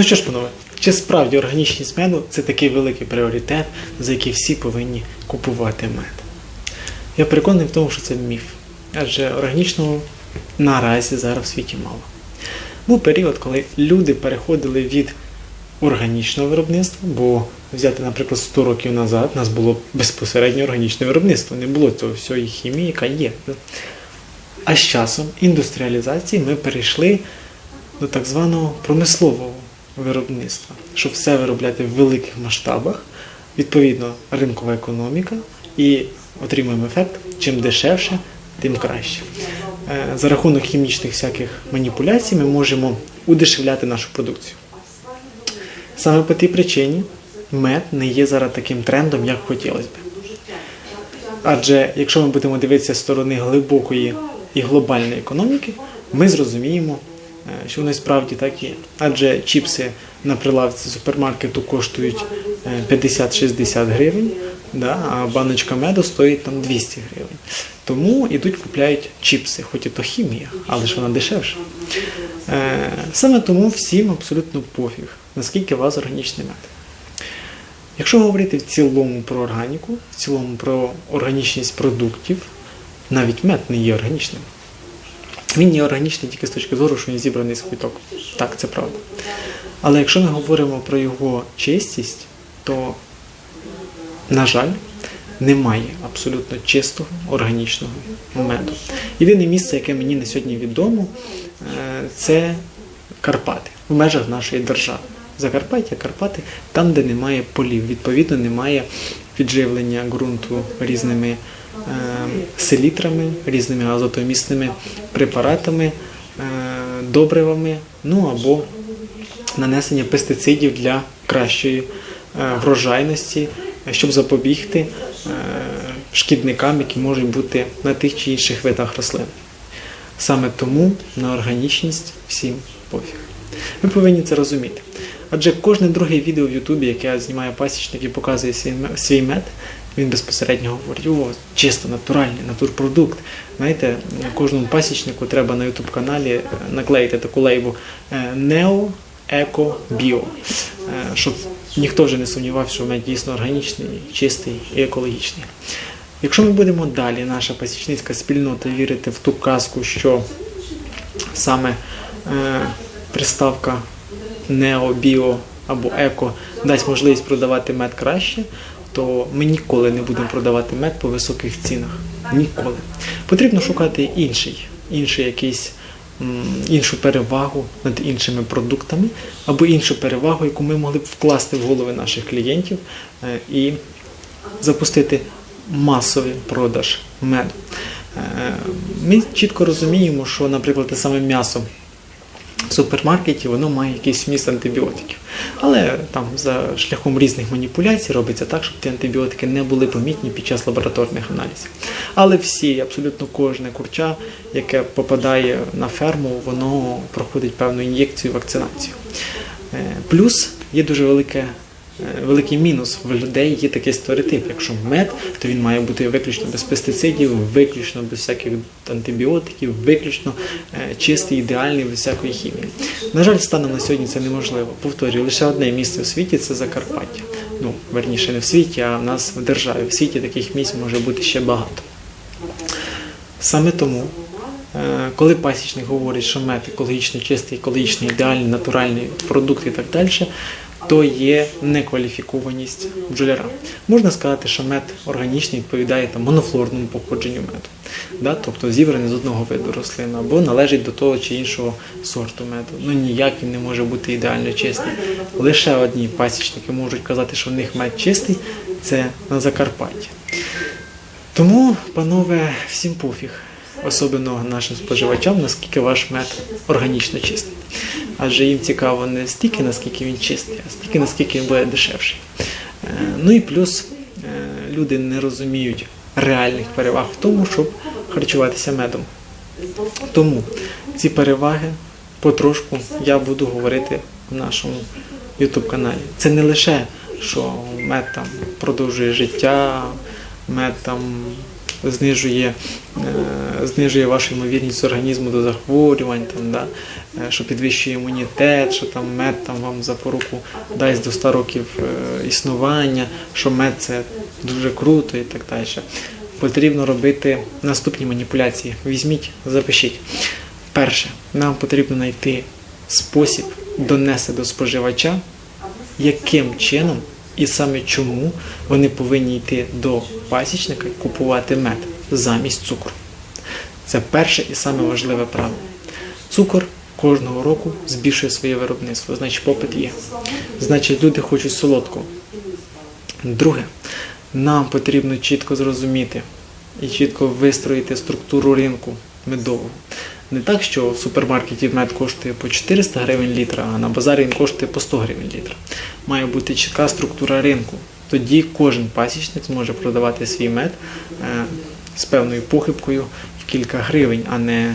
Ну що ж, панове, чи справді органічність меду це такий великий пріоритет, за який всі повинні купувати мед? Я переконаний в тому, що це міф. Адже органічного наразі зараз в світі мало. Був період, коли люди переходили від органічного виробництва, бо взяти, наприклад, 100 років назад нас було безпосередньо органічне виробництво, не було цього всієї хімії, яка є. А з часом індустріалізації ми перейшли до так званого промислового виробництва, щоб все виробляти в великих масштабах, відповідно, ринкова економіка, і отримуємо ефект, чим дешевше, тим краще. Е, За рахунок хімічних всяких маніпуляцій ми можемо удешевляти нашу продукцію. Саме по тій причині мед не є зараз таким трендом, як хотілося б. Адже якщо ми будемо дивитися з сторони глибокої і глобальної економіки, ми зрозуміємо, що воно і справді так є. Адже чіпси на прилавці супермаркету коштують е, 50-60 гривень, да, а баночка меду стоїть там 200 гривень. Тому ідуть купляють чіпси, хоч і то хімія, але ж вона дешевша. Е, Саме тому всім абсолютно пофіг, наскільки у вас органічний мед. Якщо говорити в цілому про органіку, в цілому про органічність продуктів, навіть мед не є органічним. Він є органічний тільки з точки зору, що він зібраний з квіток. Так, це правда. Але якщо ми говоримо про його чистість, то, на жаль, немає абсолютно чистого органічного меду. Єдине місце, яке мені на сьогодні відомо, е, це Карпати в межах нашої держави. Закарпаття, Карпати, там, де немає полів, відповідно, немає підживлення ґрунту різними селітрами, різними азотомісними препаратами, е, добривами, ну або нанесення пестицидів для кращої е, врожайності, е, щоб запобігти е, шкідникам, які можуть бути на тих чи інших видах рослин. Саме тому на органічність всім пофіг. Ви повинні це розуміти. Адже кожне друге відео в Ютубі, яке знімає пасічник і показує свій мед, він безпосередньо говорить, о, чисто натуральний, натурпродукт. Знаєте, кожному пасічнику треба на Ютуб каналі е, наклеїти таку лейбу Нео Еко Біо, щоб ніхто вже не сумнівався, що мед дійсно органічний, чистий і екологічний. Якщо ми будемо далі, наша пасічницька спільнота вірити в ту казку, що саме е, приставка нео, біо або еко дасть можливість продавати мед краще, то ми ніколи не будемо продавати мед по високих цінах. Ніколи. Потрібно шукати інший, інший якийсь. Іншу перевагу над іншими продуктами, або іншу перевагу, яку ми могли б вкласти в голови наших клієнтів е, і запустити масовий продаж меду. Е, Ми чітко розуміємо, що, наприклад, те саме м'ясо в супермаркеті воно має якийсь вміст антибіотиків. Але там за шляхом різних маніпуляцій робиться так, щоб ті антибіотики не були помітні під час лабораторних аналізів. Але всі, абсолютно кожне курча, яке попадає на ферму, воно проходить певну ін'єкцію, вакцинацію. Е, Плюс є дуже велике великий мінус в людей є такий стереотип. Якщо мед, то він має бути виключно без пестицидів, виключно без всяких антибіотиків, виключно е, чистий, ідеальний, без всякої хімії. На жаль, станом на сьогодні це неможливо. Повторюю, лише одне місце в світі це Закарпаття. Ну, верніше, не в світі, а в нас в державі. В світі таких місць може бути ще багато. Саме тому, е, коли пасічник говорить, що мед екологічно чистий, екологічно ідеальний, натуральний продукт і так далі, то є некваліфікованість бджоляра. Можна сказати, що мед органічний відповідає там, монофлорному походженню меду, да? тобто зібраний з одного виду рослин або належить до того чи іншого сорту меду. Ну ніяк він не може бути ідеально чистий. Лише одні пасічники можуть казати, що в них мед чистий, це на Закарпатті. Тому, панове, всім пофіг, особливо нашим споживачам, наскільки ваш мед органічно чистий. Адже їм цікаво не стільки, наскільки він чистий, а стільки, наскільки він буде дешевший. Е, Ну і плюс е, люди не розуміють реальних переваг в тому, щоб харчуватися медом. Тому ці переваги потрошку я буду говорити в нашому YouTube каналі. Це не лише, що мед там продовжує життя, мед там знижує, е, знижує вашу ймовірність організму до захворювань, там, да, е, що підвищує імунітет, що там мед там, вам запоруку дасть до 100 років е, існування, що мед це дуже круто і так далі. Потрібно робити наступні маніпуляції. Візьміть, запишіть. Перше, нам потрібно знайти спосіб донести до споживача, яким чином і саме чому вони повинні йти до пасічника і купувати мед замість цукру. Це перше і саме важливе правило. Цукор кожного року збільшує своє виробництво, значить попит є. Значить, люди хочуть солодкого. Друге, нам потрібно чітко зрозуміти і чітко вистроїти структуру ринку медового. Не так, що в супермаркеті мед коштує по 400 гривень літра, а на базарі він коштує по 100 гривень літра. Має бути чітка структура ринку. Тоді кожен пасічник зможе продавати свій мед е, з певною похибкою в кілька гривень, а не,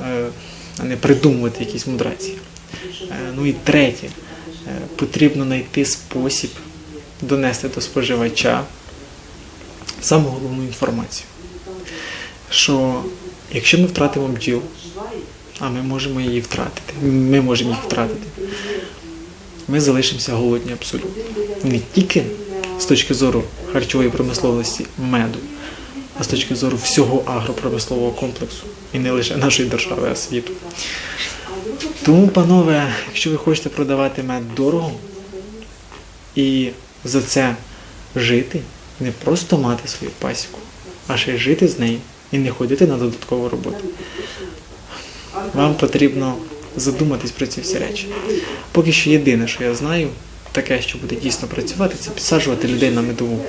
е, а не придумувати якісь мудрації. Е, ну і третє, потрібно знайти спосіб донести до споживача саму головну інформацію. Що якщо ми втратимо бджіл, а ми можемо її втратити, ми можемо їх втратити, ми залишимося голодні абсолютно. Не тільки з точки зору харчової промисловості меду, а з точки зору всього агропромислового комплексу і не лише нашої держави, а світу. Тому, панове, якщо ви хочете продавати мед дорого і за це жити, не просто мати свою пасіку, а ще й жити з нею і не ходити на додаткову роботу. Вам потрібно задуматись про ці всі речі. Поки що єдине, що я знаю, таке, що буде дійсно працювати, це підсаджувати людей на медову,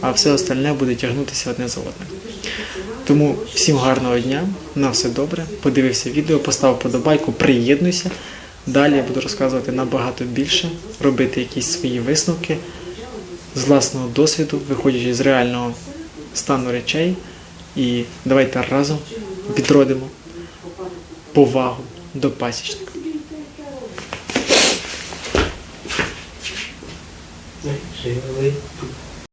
а все остальне буде тягнутися одне за одним. Тому всім гарного дня, на все добре. Подивився відео, постав подобайку, приєднуйся. Далі я буду розказувати набагато більше, робити якісь свої висновки з власного досвіду, виходячи з реального стану речей. І давайте разом відродимо повагу до пасічника. Живий.